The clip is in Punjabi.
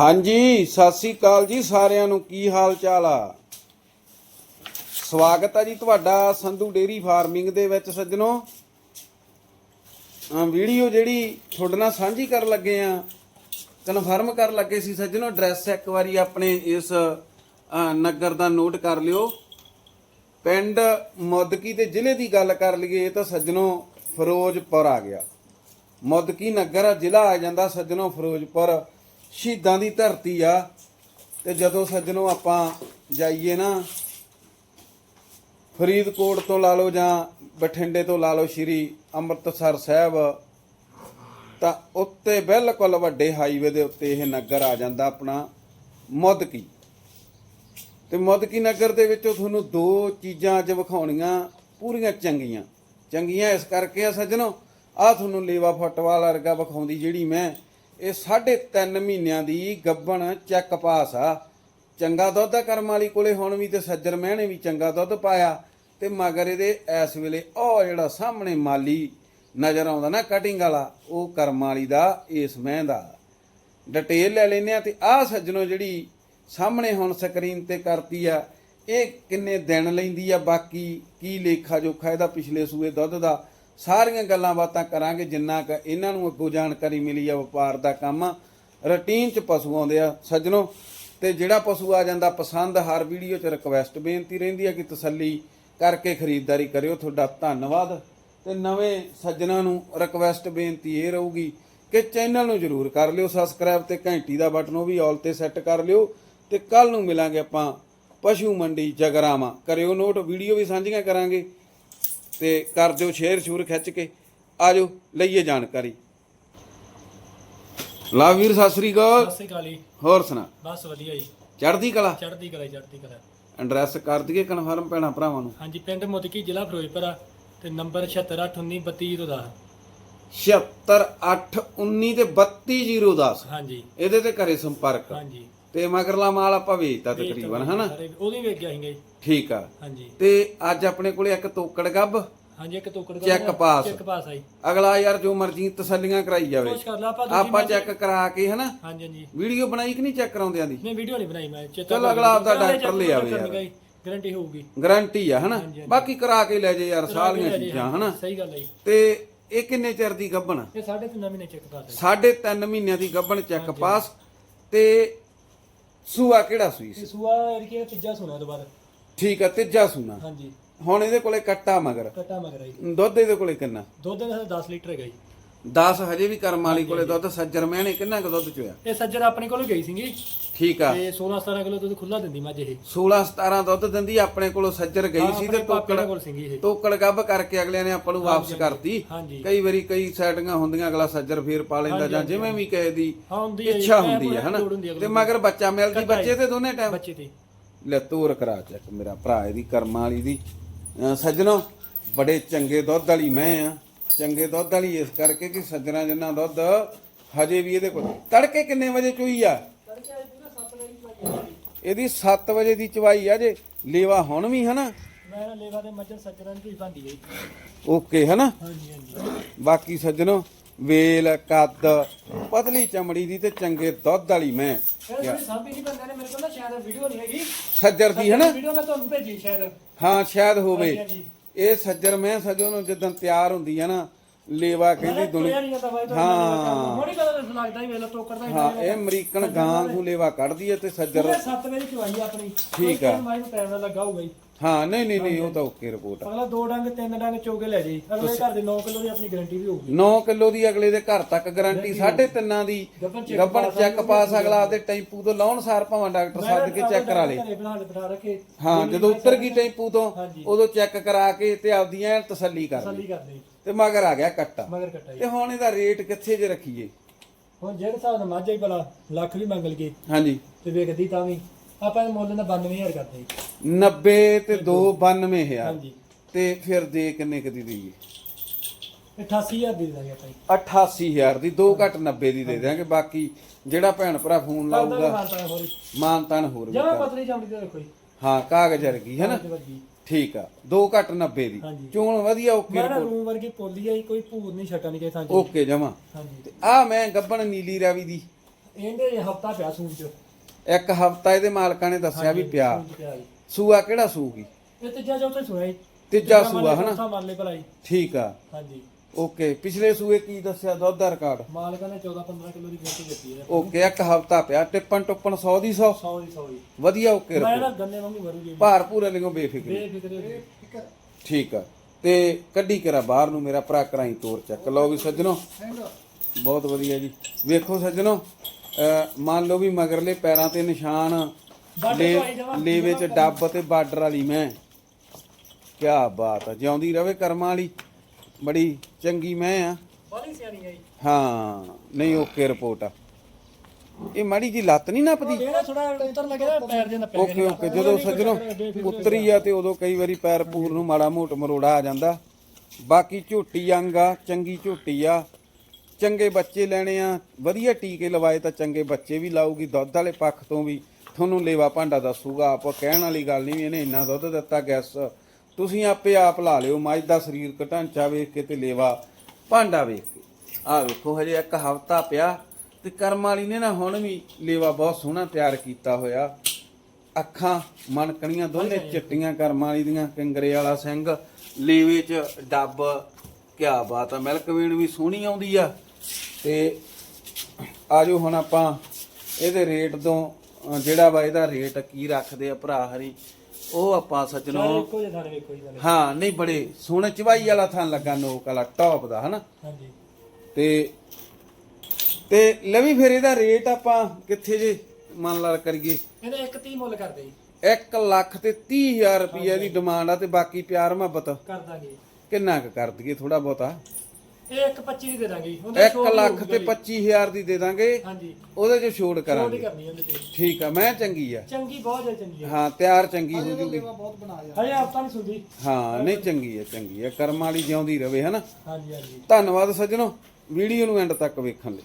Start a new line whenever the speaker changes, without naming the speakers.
ਹਾਂਜੀ, ਸਤਿ ਸ੍ਰੀ ਅਕਾਲ ਜੀ ਸਾਰਿਆਂ ਨੂੰ। ਕੀ ਹਾਲ ਚਾਲ ਆ? ਸਵਾਗਤ ਆ ਜੀ ਤੁਹਾਡਾ ਸੰਧੂ ਡੇਰੀ ਫਾਰਮਿੰਗ ਦੇ ਵਿੱਚ ਸੱਜਣੋ। ਵੀਡੀਓ ਜਿਹੜੀ ਤੁਹਾਡੇ ਨਾਲ ਸਾਂਝੀ ਕਰਨ ਲੱਗੇ ਆ, ਕਨਫਰਮ ਕਰਨ ਲੱਗੇ ਸੀ ਸੱਜਣੋ, ਐਡਰੈਸ ਇੱਕ ਵਾਰੀ ਆਪਣੇ ਇਸ ਨਗਰ ਦਾ ਨੋਟ ਕਰ ਲਿਓ। ਪਿੰਡ ਮੁੱਦਕੀ ਤੇ ਜ਼ਿਲ੍ਹੇ ਦੀ ਗੱਲ ਕਰ ਲਈਏ ਤਾਂ ਸੱਜਣੋ, ਫਿਰੋਜ਼ਪੁਰ ਆ ਗਿਆ। ਮੁੱਦਕੀ ਨਗਰ ਜ਼ਿਲ੍ਹਾ ਆ ਜਾਂਦਾ ਸੱਜਣੋ, ਫਿਰੋਜ਼ਪੁਰ। ਸ਼ਹੀਦਾਂ ਦੀ ਧਰਤੀ ਆ, ਤੇ ਜਦੋਂ ਸੱਜਣੋ ਆਪਾਂ ਜਾਈਏ ਨਾ, ਫਰੀਦਕੋਟ ਤੋਂ ਲਾ ਲਓ ਜਾਂ ਬਠਿੰਡੇ ਤੋਂ ਲਾ ਲਓ ਸ਼੍ਰੀ ਅੰਮ੍ਰਿਤਸਰ ਸਾਹਿਬ, ਤਾਂ ਉੱਤੇ ਬਿਲਕੁਲ ਵੱਡੇ ਹਾਈਵੇ ਦੇ ਉੱਤੇ ਇਹ ਨਗਰ ਆ ਜਾਂਦਾ ਆਪਣਾ, ਮੁੱਦਕੀ। ਤੇ ਮੁੱਦਕੀ ਨਗਰ ਦੇ ਵਿੱਚੋਂ ਤੁਹਾਨੂੰ ਦੋ ਚੀਜ਼ਾਂ ਅੱਜ ਵਿਖਾਉਣੀਆਂ ਪੂਰੀਆਂ ਚੰਗੀਆਂ। ਚੰਗੀਆਂ ਇਸ ਕਰਕੇ ਆ ਸੱਜਣੋ ਆ ਤੁਹਾਨੂੰ ਲੇਵਾ ਫੁੱਟਵਾਲ ਵਰਗਾ ਵਿਖਾਉਂਦੀ ਜਿਹੜੀ ਮੈਂ ਇਹ 3.5 ਮਹੀਨਿਆਂ ਦੀ ਗੱਬਣ ਚੈੱਕ ਪਾਸ ਆ। ਚੰਗਾ ਦੁੱਧ ਆ ਕਰਮ ਵਾਲੀ ਕੋਲੇ, ਹੁਣ ਵੀ ਤੇ ਸੱਜਰ ਮਹਿਣੇ ਵੀ ਚੰਗਾ ਦੁੱਧ ਪਾਇਆ। ਤੇ ਮਗਰ ਇਹਦੇ ਇਸ ਵੇਲੇ ਉਹ ਜਿਹੜਾ ਸਾਹਮਣੇ ਮਾਲੀ ਨਜ਼ਰ ਆਉਂਦਾ ਨਾ ਕਟਿੰਗ ਵਾਲਾ, ਉਹ ਕਰਮ ਵਾਲੀ ਦਾ, ਇਸ ਮਹਿ ਦਾ। ਡਿਟੇਲ ਲੈ ਲੈਨੇ ਆ ਤੇ ਆਹ ਸੱਜਣੋ ਜਿਹੜੀ ਸਾਹਮਣੇ ਹੁਣ ਸਕਰੀਨ ਤੇ ਕਰਤੀ ਆ, ਇਹ ਕਿੰਨੇ ਦਿਨ ਲੈਂਦੀ ਆ, ਬਾਕੀ ਕੀ ਲੇਖਾ ਜੋਖਾ ਇਹਦਾ ਪਿਛਲੇ ਸੂਏ ਦੁੱਧ ਦਾ। ਸਾਰੀਆਂ ਗੱਲਾਂ ਬਾਤਾਂ ਕਰਾਂਗੇ, ਜਿੰਨਾ ਕ ਇਹਨਾਂ ਨੂੰ ਅੱਗੋਂ ਜਾਣਕਾਰੀ ਮਿਲੀ ਆ ਵਪਾਰ ਦਾ ਕੰਮ ਆ। ਰੁਟੀਨ ਚ ਪਸ਼ੂ ਆਉਂਦੇ ਆ, ਸੱਜਣੋ, ਤੇ ਜਿਹੜਾ ਪਸ਼ੂ ਆ ਜਾਂਦਾ, ਪਸੰਦ ਹਰ ਵੀਡੀਓ ਚ ਰਿਕਵੈਸਟ ਬੇਨਤੀ ਰਹਿੰਦੀ ਆ ਕਿ ਤਸੱਲੀ ਕਰਕੇ ਖਰੀਦਦਾਰੀ ਕਰਿਓ। ਤੁਹਾਡਾ ਧੰਨਵਾਦ। ਤੇ ਨਵੇਂ ਸੱਜਣਾਂ ਨੂੰ ਰਿਕਵੈਸਟ ਬੇਨਤੀ ਇਹ ਰਹੂਗੀ ਕਿ ਚੈਨਲ ਨੂੰ ਜਰੂਰ ਕਰ ਲਿਓ ਸਬਸਕ੍ਰਾਈਬ ਤੇ ਘੰਟੀ ਦਾ ਬਟਨ ਉਹ ਵੀ ਆਲ ਤੇ ਸੈੱਟ ਕਰ ਲਿਓ। ਤੇ ਕੱਲ ਨੂੰ ਮਿਲਾਂਗੇ ਆਪਾਂ ਪਸ਼ੂ ਮੰਡੀ ਜਗਰਾਵਾਂ। ਕਰਿਓ ਨੋਟ, ਵੀਡੀਓ ਵੀ ਸਾਂਝੀਆਂ ਕਰਾਂਗੇ। ਤੇ ਕਰ ਦਿਓ ਸ਼ੇਅਰ ਸ਼ੂਰ ਖਿੱਚ ਕੇ। ਆਜੋ ਲਈਏ ਜਾਣਕਾਰੀ। ਲਾ ਵੀਰ ਸਤਿ ਸ੍ਰੀ ਅਕਾਲ।
ਸਤਿ ਸ਼੍ਰੀ ਅਕਾਲ ਜੀ।
ਹੋਰ ਸੁਣਾ।
ਬਸ ਵਧੀਆ ਜੀ।
ਚੜ੍ਹਦੀ ਕਲਾ?
ਚੜ੍ਹਦੀ ਕਲਾ ਚੜ੍ਹਦੀ ਕਲਾ।
ਐਡਰੈਸ ਕਰ ਦਈਏ ਕਨਫਰਮ ਪੈਣਾ ਭਰਾਵਾਂ ਨੂੰ।
ਹਾਂਜੀ ਪਿੰਡ ਮੁਦਕੀ ਜ਼ਿਲ੍ਹਾ ਫਿਰੋਜ਼ਪੁਰ ਆ ਤੇ ਨੰਬਰ 7681923010
76819 ਤੇ 32010
ਹਾਂਜੀ।
ਇਹਦੇ ਤੇ ਕਰੇ ਸੰਪਰਕ।
ਹਾਂਜੀ।
ਤੇ ਮਗਰਲਾ ਮਾਲ ਆਪਾਂ ਵੇਚਤਾ ਤਕਰੀਬਨ ਹਨਾ?
ਉਹਦੀ ਵੇਖ ਗਿਆ ਸੀਗਾ ਜੀ।
ਠੀਕ ਆ।
ਹਾਂਜੀ।
ਤੇ ਅੱਜ ਆਪਣੇ ਕੋਲੇ ਇੱਕ ਤੋਕੜ ਗੱਬ।
ਹਾਂਜੀ ਇੱਕ ਟੋਕੜ
ਚੈੱਕ ਪਾਸ।
ਚੈੱਕ ਪਾਸ ਆਈ
ਅਗਲਾ ਯਾਰ ਜੋ ਮਰਜ਼ੀ ਤਸੱਲੀਆਂ ਕਰਾਈ ਜਾਵੇ।
ਕੋਸ਼ਿਸ਼ ਕਰ ਲਾ ਆਪਾਂ ਦੂਜੀ
ਆਪਾਂ
ਮੱਝ-
ਚੈੱਕ ਕਰਾ ਕੇ ਹਨਾ?
ਹਾਂਜੀ ਹਾਂਜੀ।
ਵੀਡੀਓ ਬਣਾਈ ਕਿ ਨਹੀਂ ਚੈੱਕ ਕਰਾਉਂਦਿਆਂ ਦੀ?
ਨਹੀਂ ਵੀਡੀਓ ਨਹੀਂ ਬਣਾਈ ਮੈਂ
ਚੱਲ ਅਗਲਾ ਆਪਦਾ ਡਾਕਟਰ ਲੈ ਆਵੇ ਯਾਰ।
ਗਾਰੰਟੀ ਹੋਊਗੀ।
ਗਾਰੰਟੀ ਆ ਹਨਾ। ਬਾਕੀ ਕਰਾ ਕੇ ਲੈ ਜੇ ਯਾਰ ਸਾਰੀਆਂ ਚੀਜ਼ਾਂ ਹਨਾ?
ਸਹੀ ਗੱਲ ਹੈ ਜੀ।
ਤੇ ਇਹ ਕਿੰਨੇ ਚਿਰ ਦੀ
ਇਹ ਸਾਢੇ ਤਿੰਨ ਮਹੀਨੇ ਚੈੱਕ ਪਾਸ ਆਈ
ਸਾਢੇ ਤਿੰਨ ਮਹੀਨਿਆਂ ਦੀ ਗੱਬਣ ਚੈੱਕ ਪਾਸ ਤੇ ਸੂਆ ਕਿਹੜਾ ਸੂਈ ਸੀ?
ਇਹ ਸੂਆ ਏਰੀਆ ਤੀਜਾ ਸੁਣਾ ਦੁਬਾਰਾ।
ਠੀਕ ਆ ਤੀਜਾ ਸੂਣਾ।
ਹਾਂਜੀ।
ਹੁਣ ਇਹਦੇ ਕੋਲੇ ਕੱਟਾ ਮਗਰ।
ਕਟਾ ਮਗਰ ਆਈ
ਦੁੱਧ ਇਹਦੇ ਕੋਲੇ ਕਿੰਨਾ?
ਦੁੱਧ ਦਾ 10 ਲੀਟਰ ਹੈਗਾ ਜੀ।
10 ਹਜੇ ਵੀ ਕਰਮ ਵਾਲੀ ਕੋਲੇ ਦੁੱਧ ਸੱਜਰ ਮਹਿਣੇ ਕਿੰਨਾ ਕੁ ਦੁੱਧ ਚੋਇਆ?
ਇਹ ਸੱਜਰ ਆਪਣੇ ਕੋਲ ਗਈ ਸੀਗੀ।
ਠੀਕ ਆ।
ਤੇ 16 17 ਕਿਲੋ ਦੁੱਧ ਖੁੱਲਾ ਦਿੰਦੀ ਮੱਝ ਇਹ।
16 17 ਦੁੱਧ ਦਿੰਦੀ ਆਪਣੇ ਕੋਲੋਂ ਸੱਜਰ ਗਈ ਸੀ ਤੇ
ਆਪਣੇ ਪਾਪੇ
ਟੋਕੜ
ਕੋਲ ਸੀਗੀ ਇਹ।
ਟੋਕੜ ਗੱਬ ਕਰਕੇ ਅਗਲਿਆਂ ਨੇ ਆਪਾਂ ਨੂੰ ਵਾਪਸ ਕਰਤੀ।
ਹਾਂਜੀ
ਕਈ ਵਾਰੀ ਕਈ ਸੈਟਿੰਗਾਂ ਹੁੰਦੀਆਂ ਅਗਲਾ ਸੱਜਰ ਫੇਰ ਪਾ ਲੈਂਦਾ ਜਾਂ ਜਿਵੇਂ ਵੀ ਕਹੇ ਦੀ
ਹਾਂ ਹੁੰਦੀ ਹੈ ਜੀ,
ਇੱਛਾ
ਐਂ
ਹੁੰਦੀ ਹੈ ਹਨਾ?
ਲੋੜ ਹੁੰਦੀ ਹੈ
ਤੇ ਮਗਰ ਬੱਚਾ ਮਿਲਦੀ ਬੱਚੇ ਤੇ ਦੋਨੇ ਟਾਈਮ
ਬੱਚੇ ਤੇ।
ਲੈ ਤੋਰ ਕਰਾ ਚੱਕ ਮੇਰਾ ਭਰਾ ਇਹਦੀ ਕਰਮਾਂ ਵਾਲੀ ਦੀ। ਸੱਜਣੋ ਬੜੇ ਚੰਗੇ ਦੁੱਧ ਵਾਲੀ ਮੈਂ ਆ। ਚੰਗੇ ਦੁੱਧ ਵਾਲੀ ਇਸ ਕਰਕੇ ਕਿ ਸੱਜਣਾ ਜਿੰਨਾ ਦੁੱਧ ਹਜੇ ਵੀ ਇਹਦੇ ਕੋਲ। ਤੜਕੇ ਕਿੰਨੇ ਵਜੇ ਚੋਈ ਆ? ਇਹਦੀ 7 ਵਜੇ ਦੀ ਚਵਾਈ ਆ ਜੇ। ਲੇਵਾ ਹੁਣ ਵੀ ਹਨਾ?
ਮੈਂ ਲੇਵਾ ਦੇ ਮੱਝ ਸੱਜਰਾਂ ਦੀ ਬੰਦੀ ਹੈ
ਓਕੇ ਹਨਾ?
ਹਾਂਜੀ ਹਾਂਜੀ।
ਬਾਕੀ ਸੱਜਣੋ ਵੇਲ ਕੱਦ ਪਤਲੀ ਚਮੜੀ ਦੀ ਤੇ ਚੰਗੇ ਦੁੱਧ ਵਾਲੀ ਮੈਂ।
ਸਾਂਭੀ ਨਹੀਂ ਬੰਦੇ ਨੇ ਮੇਰੇ ਕੋਲ ਨਾ ਸ਼ਾਇਦ ਵੀਡੀਓ ਨਹੀਂ ਹੈਗੀ।
ਸੱਜਰ ਦੀ ਹਨਾ?
ਵੀਡੀਓ ਮੈਂ ਤੁਹਾਨੂੰ ਭੇਜੀ ਸ਼ਾਇਦ।
ਹਾਂ ਸ਼ਾਇਦ ਹੋਵੇ।
ਹਾਂਜੀ।
ਇਹ ਸੱਜਰ ਮੈਂ ਸਜੋ ਨੂੰ ਜਦੋਂ ਤਿਆਰ ਹੁੰਦੀ ਆ ਨਾ ਲੇਵਾ ਕਹਿੰਦੀ ਦੁਨੀਆ ਹਾਂ।
ਥੋੜੀ ਗੱਲ ਲੱਗਦਾ ਹੀ ਵੇਲਾ ਟੋਕਰ ਦਾ ਹੀ
ਹਾਂ ਇਹ ਅਮਰੀਕਨ ਗਾਂ ਨੂੰ ਲੇਵਾ ਕੱਢਦੀ ਹੈ ਤੇ ਸੱਜਰ
7 ਵਜੇ ਚਵਾਈ ਆਪਣੀ।
ਠੀਕ ਆ।
ਮਾਈ ਨੂੰ ਟਾਈਮ ਨਾਲ ਲੱਗਾ ਹੋਊਗਾ ਜੀ
ਹਾਂ ਨਹੀਂ ਨਹੀਂ ਨਹੀਂ ਉਹ ਤਾਂ ਓਕੇ ਰਿਪੋਰਟ ਆ।
ਅਗਲਾ ਦੋ ਡੰਗ ਤਿੰਨ ਡੰਗ ਚੋਕੇ ਲੈ ਜਾਈ ਅਗਲੇ ਘਰ ਦੇ 9 ਕਿਲੋ ਦੀ ਆਪਣੀ ਗਾਰੰਟੀ ਵੀ ਹੋਊਗੀ।
9 ਕਿਲੋ ਦੀ ਅਗਲੇ ਦੇ ਘਰ ਤੱਕ ਗਾਰੰਟੀ ਸਾਢੇ ਤਿੰਨਾਂ ਦੀ।
ਗੱਭਣ check
ਗੱਬਣ ਚੈੱਕ ਪਾਸ ਅਗਲਾ ਆਪਦੇ ਟੈਂਪੂ ਤੋਂ ਲਾਉਣ ਸਾਰ ਭਾਵੇਂ ਡਾਕਟਰ ਸੱਦ ਕੇ ਚੈੱਕ ਕਰਾ ਲੇ।
ਘਰੇ ਬਣਾ ਬਿਠਾ ਰੱਖੇ।
ਹਾਂ ਜਦੋਂ ਉੱਤਰ ਗਈ ਟੈਂਪੂ ਤੋਂ। ਉਦੋਂ ਚੈੱਕ ਕਰਾ ਕੇ ਤੇ ਆਪਦੀ ਐਨ ਤਸੱਲੀ ਕਰ ਲਈ।
ਤਸੱਲੀ ਕਰਦੇ
ਤੇ ਮਗਰ ਆ ਗਿਆ ਕੱਟਾ।
ਮਗਰ ਕੱਟਾ ਜੀ।
ਤੇ ਹੁਣ ਇਹਦਾ ਰੇਟ ਕਿੱਥੇ ਜੇ ਰੱਖੀਏ?
ਹੁਣ ਜਿਹੜੇ ਹਿਸਾਬ ਨਾਲ ਮੱਝ ਹੀ ਭਲਾ ਲੱਖ ਵੀ ਮੰਗ ਲਈਏ। ਹਾਂਜੀ।
ਹਾਂਜੀ
ਤੇ ਵੇਖਦੀ ਤਾਂ ਵੀ। ਆਪਾਂ ਇਹ ਮੁੱਲ ਦਾ 92000 ਕਰਦੇ। ਜੀ
90 ਤੇ 2 92000
ਹਾਂਜੀ।
ਤੇ ਫਿਰ ਦੇ ਕਿੰਨੇ ਦਈਏ?
88000 ਦੀ ਦੇ ਦਾਂਗੇ ਆਪਾਂ ਜੀ।
88000 ਦੀ 2 ਘੱਟ 90 ਦੀ ਦੇ ਦਿਆਂਗੇ ਬਾਕੀ ਜਿਹੜਾ ਭੈਣ ਭਰਾ ਫੋਨ ਲਾਊਗਾ ਮਾਨਤਾਨ ਹੋਰ
ਜਮਾ ਪਤਲੀ ਚਮੜੀ ਤੇ ਦੇਖੋ ਜੀ।
ਹਾਂ ਕਾਗਜ਼ ਵਰਗੀ ਹੈ ਨਾ। ਠੀਕ ਆ 2 ਘੱਟ 90 ਦੀ। ਚੋਣ ਵਧੀਆ ਓਕੇ
ਮੈਂ ਨਾ ਰੂਮ ਵਰਗੀ ਪੋਲੀ ਆਈ ਕੋਈ ਭੂਰ ਨਹੀਂ ਛਟਾ ਨਹੀਂ ਕਿਸੇ ਥਾਂ 'ਚ।
ਓਕੇ ਜਮਾ।
ਹਾਂਜੀ।
ਆ ਮੈਂ ਗੱਬਣ ਨੀਲੀ ਰਾਵੀ ਦੀ।
ਇਹਦੇ ਹਫਤਾ ਪਿਆ ਸੂਣ ਚ।
ਇੱਕ ਹਫਤਾ ਇਹਦੇ ਮਾਲਕਾਂ ਨੇ ਦੱਸਿਆ ਵੀ ਪਿਆ। ਸੂਆ ਕਿਹੜਾ ਸੂਗੀ
ਇਹ ਤੀਜਾ ਚੌਥਾ ਸੂਆ ਜੀ।
ਤੀਜਾ ਸੂਆ ਹਨਾ?
ਚੌਥਾ ਮੰਨ ਲੈ ਭਲਾਈ।
ਠੀਕ ਆ।
ਹਾਂਜੀ।
ਓਕੇ ਪਿਛਲੇ ਸੂਏ ਕੀ ਦੱਸਿਆ ਦੁੱਧ ਦਾ ਰਿਕਾਰਡ?
ਮਾਲਕਾਂ ਨੇ 14 15 ਕਿਲੋ ਦੀ ਗੋਟੀ ਦਿੱਤੀ ਹੈ।
ਓਕੇ ਇੱਕ ਹਫਤਾ ਪਿਆ ਟਿੱਪਣ ਟੁੱਪਣ 100 ਦੀ 100
100 ਦੀ 100 ਦੀ
ਵਧੀਆ ਓਕੇ
ਮੈਂ ਨਾ ਗੰਨੇ ਵਾਂਗੂ ਕਰੂਗੀ
ਭਾਰ ਪੂਰੇ ਲਿਓ ਬੇਫਿਕਰੀ
ਬੇਫਿਕਰੇ।
ਠੀਕ ਆ। ਤੇ ਕੱਢੀ ਕਰਾ ਬਾਹਰ ਨੂੰ ਮੇਰਾ ਭਰਾ ਕਰਾਈ ਤੋਰ ਚੱਕ। ਲਓ ਵੀ ਸੱਜਣੋ। ਬਹੁਤ ਵਧੀਆ ਜੀ। ਵੇਖੋ ਸੱਜਣੋ ਅਹ ਮੰਨ ਲਓ ਵੀ ਮਗਰਲੇ ਪੈਰਾਂ ਤੇ ਨਿਸ਼ਾਨ ਲੇਵੇ ਚ ਡੱਬ ਤੇ ਬਾਰਡਰ ਵਾਲੀ ਮੈਂ। ਕੀ ਬਾਤ ਆ ਜਿਉਂਦੀ ਰਵੇ ਕਰਮਾਂ ਵਾਲੀ। ਬੜੀ ਚੰਗੀ ਮੈਂ ਆ।
ਬਾਲੀ ਸਿਆਣੀ ਆਈ
ਹਾਂ ਨਹੀਂ ਓਕੇ ਰਿਪੋਰਟ ਆ। ਇਹ ਮਾੜੀ ਜੀ ਲੱਤ ਨਹੀਂ ਨੱਪਦੀ?
ਇਹਦਾ ਥੋੜਾ ਉੱਤਰ ਲੱਗਿਆ ਪੈਰ ਦੇ ਨੱਪੇ
ਓਕੇ ਓਕੇ ਜਦੋਂ ਸੱਜਣੋ ਉਤਰੀ ਆ ਤੇ ਉਦੋਂ ਕਈ ਵਾਰੀ ਪੈਰ ਪੂਰ ਨੂੰ ਮਾੜਾ ਮੋਟ ਮਰੋੜਾ ਆ ਜਾਂਦਾ। ਬਾਕੀ ਝੋਟੀ ਅੰਗ ਆ ਚੰਗੀ ਝੋਟੀ ਆ। ਚੰਗੇ ਬੱਚੇ ਲੈਣੇ ਆ। ਵਧੀਆ ਟੀਕੇ ਲਵਾਏ ਤਾਂ ਚੰਗੇ ਬੱਚੇ ਵੀ ਲਾਊਗੀ ਦੁੱਧ ਵਾਲੇ ਪੱਖ ਤੋਂ ਵੀ। ਤੁਹਾਨੂੰ ਲੇਵਾ ਭਾਂਡਾ ਦੱਸੂਗਾ, ਆਪਾਂ ਕਹਿਣ ਵਾਲੀ ਗੱਲ ਨਹੀਂ ਵੀ ਇਹਨੇ ਇੰਨਾ ਦੁੱਧ ਦਿੱਤਾ ਗੈਸ। ਤੁਸੀਂ ਆਪੇ ਆਪ ਲਾ ਲਿਓ, ਮੱਝ ਦਾ ਸਰੀਰਕ ਢਾਂਚਾ ਵੇਖ ਕੇ ਤੇ ਲੇਵਾ ਭਾਂਡਾ ਵੇਖ ਕੇ। ਆ ਵੇਖੋ, ਹਜੇ ਇੱਕ ਹਫਤਾ ਪਿਆ ਤੇ ਕਰਮ ਵਾਲੀ ਨੇ ਨਾ ਹੁਣ ਵੀ ਲੇਵਾ ਬਹੁਤ ਸੋਹਣਾ ਤਿਆਰ ਕੀਤਾ ਹੋਇਆ। ਅੱਖਾਂ ਮਨਕਣੀਆਂ ਦੋਨੇ ਚਿੱਟੀਆਂ ਕਰਮਾਂ ਵਾਲੀ ਦੀਆਂ, ਕਿੰਗਰੇ ਵਾਲਾ ਸਿੰਘ, ਲੇਵੇ ਚ ਡੱਬ, ਕਿਆ ਬਾਤ ਆ, ਮਿਲਕ ਵੀਣ ਵੀ ਸੋਹਣੀ ਆਉਂਦੀ ਆ। ਤੇ ਆਜੋ ਹੁਣ ਆਪਾਂ ਇਹਦੇ ਰੇਟ ਤੋਂ ਜਿਹੜਾ ਵਾ ਇਹਦਾ ਰੇਟ ਕੀ ਰੱਖਦੇ ਆ ਭਰਾ ਹਰੀ ਉਹ ਆਪਾਂ ਸੱਜਣੋ
ਇੱਕੋ ਜਿਹਾ ਥਾਣੇ ਵੇਖੋ ਜੀ ਨਾਲੇ।
ਹਾਂ ਨਹੀਂ ਬੜੇ ਸੋਹਣੇ ਚਵਾਈ ਵਾਲਾ ਥਾਂ ਲੱਗਾ ਨੋਕ ਵਾਲਾ ਟੌਪ ਦਾ ਹਨਾ?
ਹਾਂਜੀ।
ਤੇ ਤੇ ਲਵੀ ਫਿਰ ਇਹਦਾ ਰੇਟ ਆਪਾਂ ਕਿੱਥੇ ਜੇ ਮੰਨ ਲਾ ਕਰੀਏ?
ਇਹਦਾ ਇੱਕ 30 ਮੁੱਲ ਕਰਦੇ ਜੀ।
1 ਲੱਖ ਤੇ 30000 ਰੁਪਏ ਦੀ ਡਿਮਾਂਡ ਆ ਤੇ ਬਾਕੀ ਪਿਆਰ ਮੁਹੱਬਤ
ਕਰ ਦਾਂਗੇ।
ਕਿੰਨਾ ਕੁ ਕਰ ਦਈਏ ਥੋੜਾ ਬਹੁਤਾ?
ਇਹ ਇੱਕ 25 ਦੀ ਦੇ ਦਾਂਗੇ ਜੀ। ਉਹਦੇ
1 ਲੱਖ ਤੇ 25000 ਦੀ ਦੇ ਦਾਂਗੇ।
ਹਾਂਜੀ।
ਉਹਦੇ ਚ ਛੋੜ
ਛੋਟੀ
ਕਰਾਂਗੇ।
ਕਰਨੀ ਉਹਦੇ ਤੇ।
ਠੀਕ ਆ ਮੈਂ ਚੰਗੀ ਆ।
ਚੰਗੀ ਬਹੁਤ ਹੈ ਚੰਗੀ ਹੈ
ਹਾਂ ਤਿਆਰ ਚੰਗੀ ਹੋ ਜੂਗੀ
ਹਜੇ ਹਫਤਾ ਨਹੀਂ ਸੁਣਦੀ।
ਹਾਂ ਨਹੀਂ ਚੰਗੀ ਆ ਚੰਗੀ ਆ। ਕਰਮ ਵਾਲੀ ਜਿਉਂਦੀ ਰਵੇ ਹਨਾ?
ਹਾਂਜੀ ਹਾਂਜੀ।
ਧੰਨਵਾਦ ਸੱਜਣੋ। ਵੀਡੀਓ ਨੂੰ ਐਂਡ ਤੱਕ ਵੇਖਣ ਲਈ।